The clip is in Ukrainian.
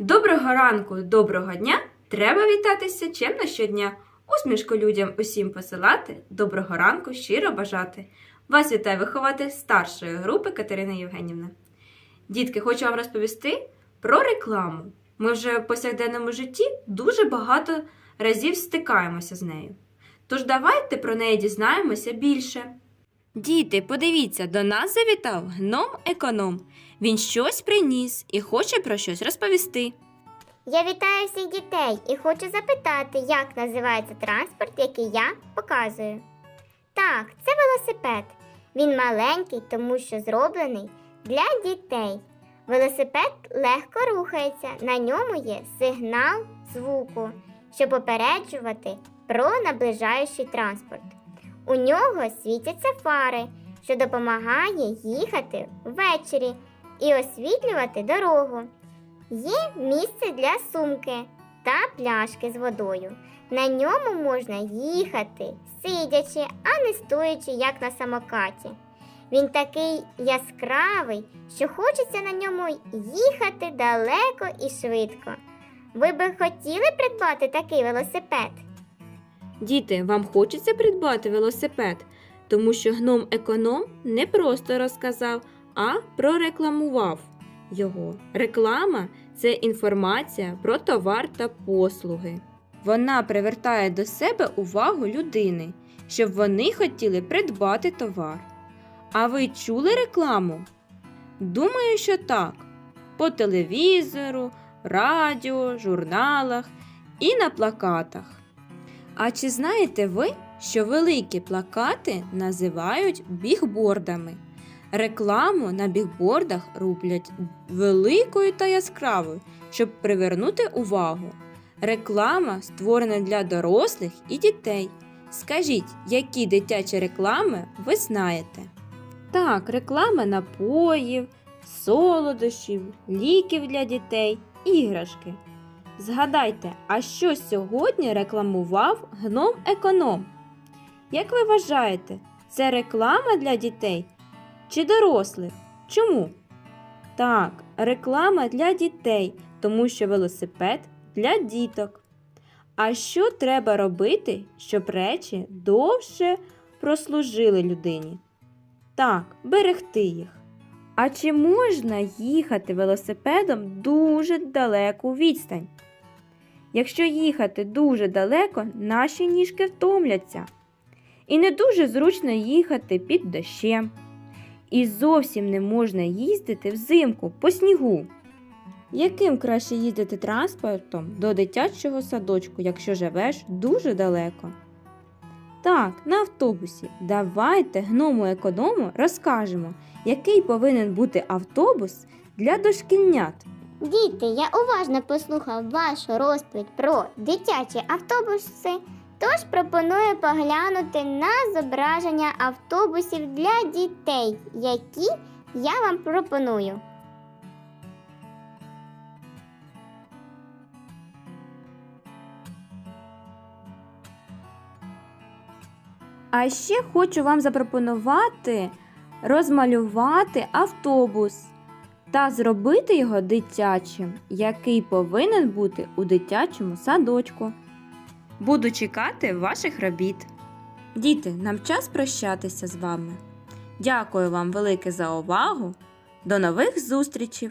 Доброго ранку, доброго дня! Треба вітатися чемно щодня. Усмішку людям усім посилати, доброго ранку щиро бажати. Вас вітає виховати старшої групи Катерина Євгенівна. Дітки, хочу вам розповісти про рекламу. Ми вже в повсякденному житті дуже багато разів стикаємося з нею. Тож давайте про неї дізнаємося більше. Діти, подивіться, до нас завітав гном економ. Він щось приніс і хоче про щось розповісти. Я вітаю всіх дітей і хочу запитати, як називається транспорт, який я показую. Так, це велосипед. Він маленький, тому що зроблений для дітей. Велосипед легко рухається, на ньому є сигнал звуку, щоб попереджувати про наближаючий транспорт. У нього світяться фари, що допомагає їхати ввечері і освітлювати дорогу. Є місце для сумки та пляшки з водою. На ньому можна їхати, сидячи, а не стоячи, як на самокаті. Він такий яскравий, що хочеться на ньому їхати далеко і швидко. Ви би хотіли придбати такий велосипед? Діти, вам хочеться придбати велосипед, тому що гном економ не просто розказав, а прорекламував його. Реклама це інформація про товар та послуги. Вона привертає до себе увагу людини, щоб вони хотіли придбати товар. А ви чули рекламу? Думаю, що так. По телевізору, радіо, журналах і на плакатах. А чи знаєте ви, що великі плакати називають бігбордами? Рекламу на бігбордах роблять великою та яскравою, щоб привернути увагу. Реклама створена для дорослих і дітей. Скажіть, які дитячі реклами ви знаєте? Так, реклама напоїв, солодощів, ліків для дітей, іграшки. Згадайте, а що сьогодні рекламував гном економ? Як ви вважаєте, це реклама для дітей чи дорослих? Чому? Так, реклама для дітей, тому що велосипед для діток. А що треба робити, щоб речі довше прослужили людині? Так, берегти їх. А чи можна їхати велосипедом дуже далеку відстань? Якщо їхати дуже далеко, наші ніжки втомляться. І не дуже зручно їхати під дощем. І зовсім не можна їздити взимку по снігу. Яким краще їздити транспортом до дитячого садочку, якщо живеш дуже далеко? Так, на автобусі. Давайте гному економу розкажемо, який повинен бути автобус для дошкільнят. Діти, я уважно послухав вашу розповідь про дитячі автобуси, тож пропоную поглянути на зображення автобусів для дітей, які я вам пропоную. А ще хочу вам запропонувати розмалювати автобус та зробити його дитячим, який повинен бути у дитячому садочку. Буду чекати ваших робіт. Діти, нам час прощатися з вами. Дякую вам велике за увагу. До нових зустрічей!